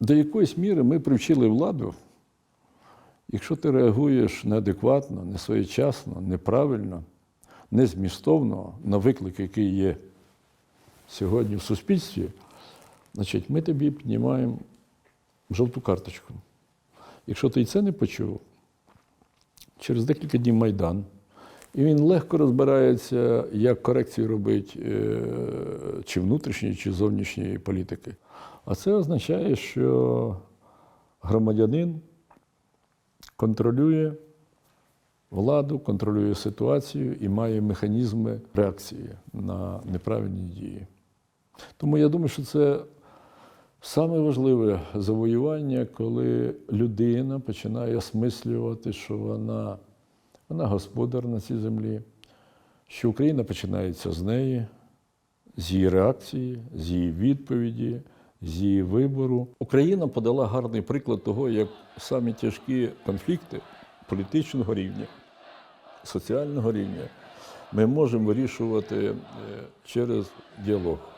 до якоїсь міри ми привчили владу, якщо ти реагуєш неадекватно, не своєчасно, неправильно, незмістовно на виклик, який є сьогодні в суспільстві, значить, ми тобі піднімаємо жовту карточку. Якщо ти і це не почув, через декілька днів Майдан. І він легко розбирається, як корекцію робить е, чи внутрішньої, чи зовнішньої політики. А це означає, що громадянин контролює владу, контролює ситуацію і має механізми реакції на неправильні дії. Тому я думаю, що це саме важливе завоювання, коли людина починає осмислювати, що вона, вона господар на цій землі, що Україна починається з неї, з її реакції, з її відповіді, з її вибору. Україна подала гарний приклад того, як самі тяжкі конфлікти політичного рівня, соціального рівня ми можемо вирішувати е, через діалог.